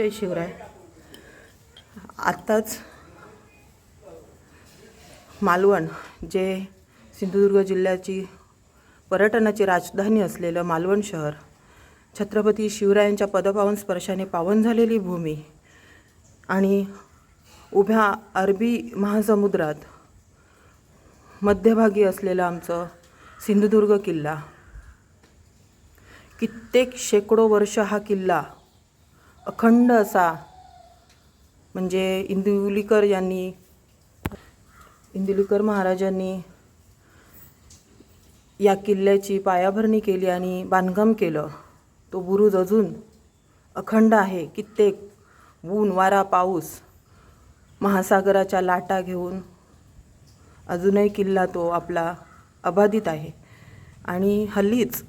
जय शिवराय. आत्ताच मालवण जे सिंधुदुर्ग जिल्ह्याची पर्यटनाची राजधानी असलेलं मालवण शहर छत्रपती शिवरायांच्या पदपावन स्पर्शाने पावन झालेली भूमी आणि उभ्या अरबी महासमुद्रात मध्यभागी असलेलं आमचं सिंधुदुर्ग किल्ला. कित्येक शेकडो वर्ष हा किल्ला अखंड असा म्हणजे इंदुलीकर यांनी इंदुलीकर महाराजांनी या किल्ल्याची पायाभरणी केली आणि बांधकाम केलं. तो बुरुज अजून अखंड आहे. कित्येक ऊन वारा पाऊस महासागराच्या लाटा घेऊन अजूनही किल्ला तो आपला अबाधित आहे. आणि हल्लीच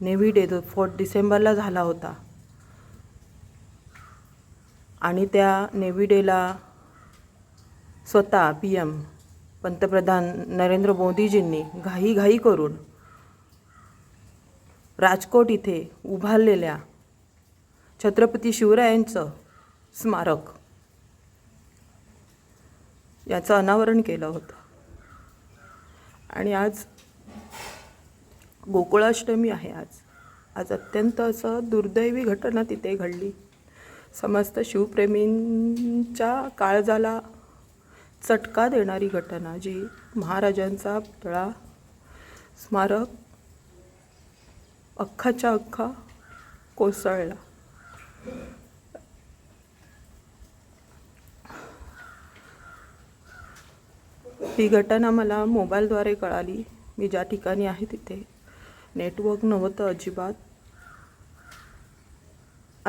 नेव्ही डे जो फोर्थ डिसेंबरला झाला होता. आणि त्या नेव्ही डेला स्वतः पी एम पंतप्रधान नरेंद्र मोदीजींनी घाईघाई करून राजकोट इथे उभारलेल्या छत्रपती शिवरायांचं स्मारक याचं अनावरण केलं होतं. आणि आज गोकुळाष्टमी आहे आज. आज अत्यंत असं दुर्दैवी घटना तिथे घडली. समस्त शिवप्रेमींच्या काळजाला चटका देणारी घटना जी महाराजांचा पुतळा स्मारक अख्खाच्या अख्खा कोसळला. ही घटना मला मोबाईलद्वारे कळाली. मी ज्या ठिकाणी आहे तिथे. नेटवर्क नव्हतं अजिबात.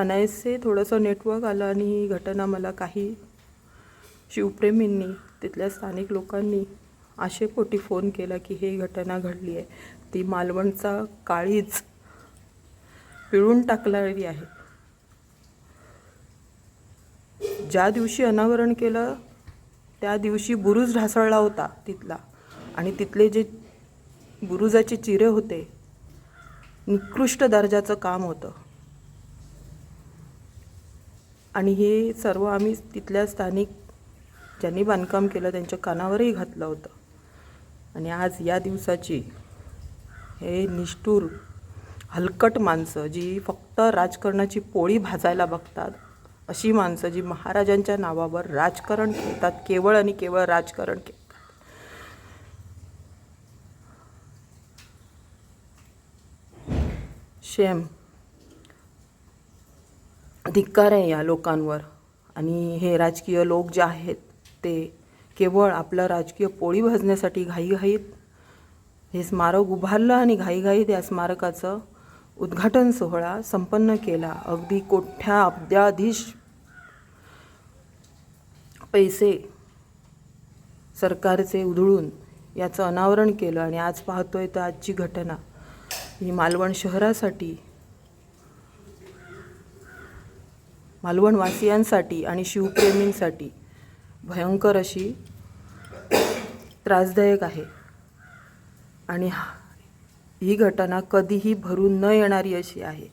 अनायसे थोडंसं नेटवर्क आलं आणि ही घटना मला काही शिवप्रेमींनी तिथल्या स्थानिक लोकांनी आशेपोटी फोन केला की ही घटना घडली आहे. ती मालवणचा काळीज पिळून टाकणारी आहे. ज्या दिवशी अनावरण केलं त्या दिवशी बुरुज ढासळला होता तिथला. आणि तिथले जे बुरुजाचे चिरे होते निकृष्ट दर्जाचं काम होतं. आणि हे सर्व आम्ही तिथल्या स्थानिक ज्यांनी बांधकाम केलं त्यांच्या कानावरही घातलं होतं. आणि आज या दिवसाची हे निष्ठूर हलकट माणसं जी फक्त राजकारणाची पोळी भाजायला बघतात अशी माणसं जी महाराजांच्या नावावर राजकारण खेळतात केवळ आणि केवळ राजकारण खेळतात. शेम धिक्कार आहे या लोकांवर. आणि हे राजकीय लोक जे आहेत ते केवळ आपलं राजकीय पोळी भाजण्यासाठी घाईघाईत हे स्मारक उभारलं आणि घाईघाईत या स्मारकाचं उद्घाटन सोहळा संपन्न केला. अगदी कोठ्या अब्द्याधीश पैसे सरकारचे उधळून याचं अनावरण केलं आणि आज पाहतोय तर आजची घटना. ही मालवण शहरासाठी मालवणवासियांसाठी आणि शिवप्रेमींसाठी भयंकर अशी त्रासदायक आहे. आणि हा- ही घटना कधीही भरून न येणारी अशी आहे.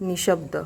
निशब्द.